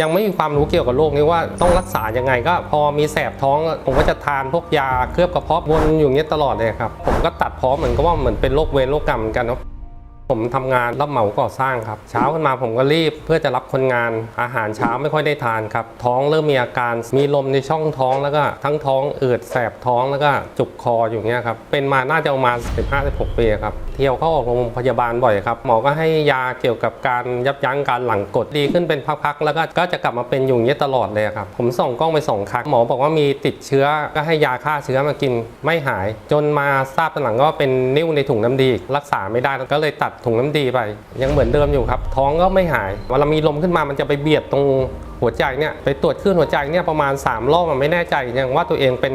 ยังไม่มีความรู้เกี่ยวกับโรคนี้ว่าต้องรักษายังไงก็พอมีแสบท้องผมก็จะทานพวกยาเคลือบกระเพาะวนอยู่เงี้ยตลอดเลยครับผมก็ตัดเพาะเหมือนก็ว่าเหมือนเป็นโรคเวรโรคกรรมเหมือนกันเนาะ ผมทำงานรับเหมาก่อสร้างครับ เช้าขึ้นมาผมก็รีบเพื่อจะรับคนงานอาหารเช้าไม่ค่อยได้ทานครับ ท้องเริ่มมีอาการมีลมในช่องท้องแล้วก็ทั้งท้องอืดแสบท้องแล้วก็จุกคออยู่เงี้ยครับเป็นมาน่าจะประมาณ15-16ปีครับเที่ยวเข้าออกโรงพยาบาลบ่อยครับหมอก็ให้ยาเกี่ยวกับการยับยั้งการหลั่งกดดีขึ้นเป็นพักๆแล้วก็ก็จะกลับมาเป็นอยู่อย่างนี้ยตลอดเลยครับผมส่องกล้องไปสองครั้งหมอบอกว่ามีติดเชื้อก็ให้ยาฆ่าเชื้อมากินไม่หาย จนมาทราบตอนหลังก็เป็นนิ่วในถุงน้ำดี รักษาไม่ได้ก็เลยตัดถุงน้ำดีไป ยังเหมือนเดิมอยู่ครับ ท้องก็ไม่หายเวลามีลมขึ้นมามันจะไปเบียดตรงหัวใจเนี่ยไปตรวจคลื่นหัวใจเนี่ยประมาณ3รอบมันไม่แน่ใจยังว่าตัวเองเป็น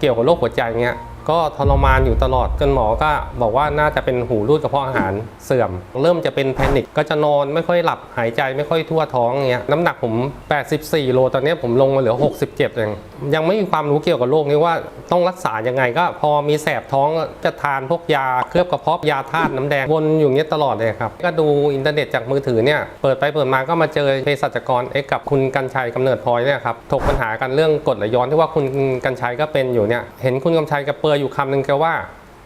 เกี่ยวกับโรคหัวใจเงี้ย ก็ทรมานอยู่ตลอดจนหมอก็บอกว่าน่าจะเป็นหูรูดกระเพาะอาหารเสื่อม เริ่มจะเป็นแพนิคก็จะนอนไม่ค่อยหลับหายใจไม่ค่อยทั่วท้องเงี้ยน้ำหนักผม 84 โลตอนนี้ผมลงมาเหลือ 67เองยังไม่มีความรู้เกี่ยวกับโรคนี้ว่าต้องรักษายังไงก็พอมีแสบท้องจะทานพวกยาเคลือบกระเพาะยาธาตุน้ำแดงวนอยู่อย่างเงี้ยตลอดเลยครับก็ดูอินเทอร์เน็ตจากมือถือเนี่ยเปิดไปเปิดมาก็มาเจอเภสัชกรเอ็กกับคุณกัญชัยกำเนิดพลอยเนี่ยครับถกปัญหากันเรื่องกดไหลย้อนที่ว่าคุณกัญชัยก็เป็นอยู่เนี่ยเห็นคุณกัญชัยกระเปยอยู่คำหนึงแกว่า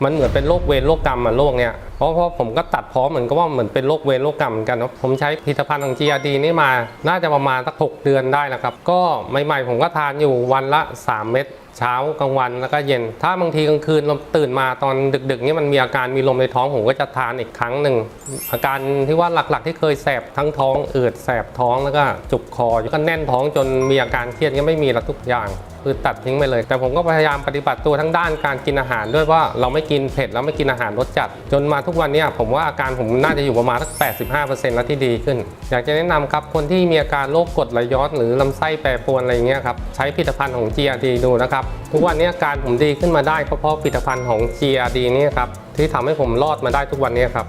มันเหมือนเป็นโรคเวรโรคกรรมอะโรคเนี้ยเพราะเพราะผมก็ตัดเพาะเหมือนก็ว่าเหมือนเป็นโรคเวรโรคกรรมเหมือนกันเนอะผมใช้ผลิตภัณฑ์ของ GRD นี่มา น่าจะประมาณสักหกเดือนได้แล้วครับ ก็ใหม่ๆ ผมก็ทานอยู่วันละ 3 เม็ดเช้ากลางวันแล้วก็เย็น ถ้าบางทีกลางคืนเราตื่นมาตอนดึกๆนี่มันมีอาการมีลมในท้องผมก็จะทานอีกครั้งหนึ่งอาการที่ว่าหลักๆ ที่เคยแสบทั้งท้องอืดแสบท้องแล้วก็จุกคอแล้วก็แน่นท้องจนมีอาการเครียดก็ไม่มีแล้วทุกอย่าง คือตัดทิ้งไปเลย แต่ผมก็พยายามปฏิบัติตัวทั้งด้านการกินอาหารด้วยว่าเราไม่กินเผ็ดแล้วไม่กินอาหารรสจัด จนมาทุกวันนี้ผมว่าอาการผมน่าจะอยู่ประมาณสัก 85%แล้วที่ดีขึ้น อยากจะแนะนำครับคนที่มีอาการโรคกรดไหลย้อนหรือลำไส้แปรปรวนอะไรอย่างเงี้ยครับใช้ผลิตภัณฑ์ของ GRD ดูนะครับทุกวันนี้อาการผมดีขึ้นมาได้เพราะผลิตภัณฑ์ของ GRD นี่ครับที่ทำให้ผมรอดมาได้ทุกวันนี้ครับ